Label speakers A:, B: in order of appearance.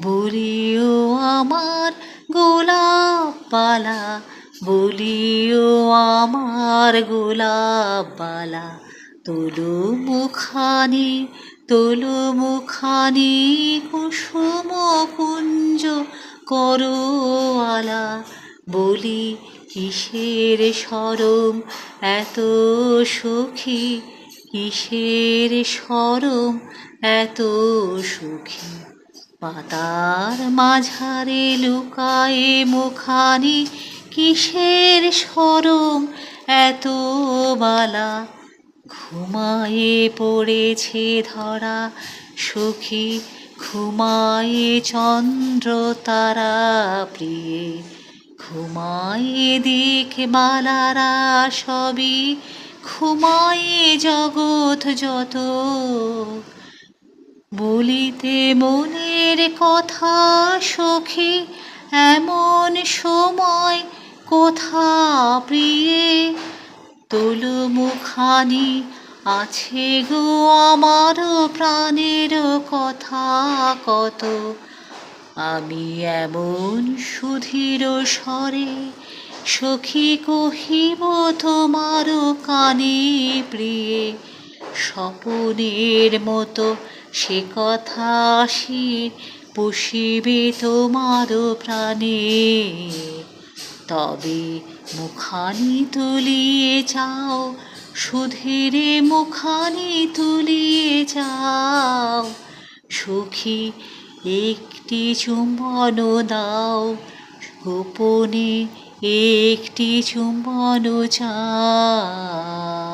A: বলিও আমার গোলাপ পালা বলিও আমার গোলাপ বালা তোলো মুখানি তোলো মুখানি কুসুম কুঞ্জ করো আলা, বলি কিসের সরম এত সুখী, কিসের সরম এত সুখী? পাতার মাঝারে লুকায়ে মুখানি কিসের সরম এত বালা ঘুমায়ে পড়েছে ধরা, সখী ঘুমায়ে চন্দ্র তারা প্রিয়ে, ঘুমায়ে দিক বালারা সবই, ঘুমায়ে জগৎ যত বলিতে মনের কথা সখী, এমন সময় কোথা প্রিয়ে তোলো মুখানি আছে গো আমার প্রাণের কথা কত। আমি এমন সুধীর স্বরে সখী কহিব তোমার কানে প্রিয়ে, স্বপনের মতো সে কথা আসি, পুষিবে তোমার প্রাণে। তবে মুখানি তুলিয়ে যাও সুধীরে মুখানি তুলিয়ে যাও সুখী একটি চুম্বন দাও, গোপনে একটি চুম্বন চাও।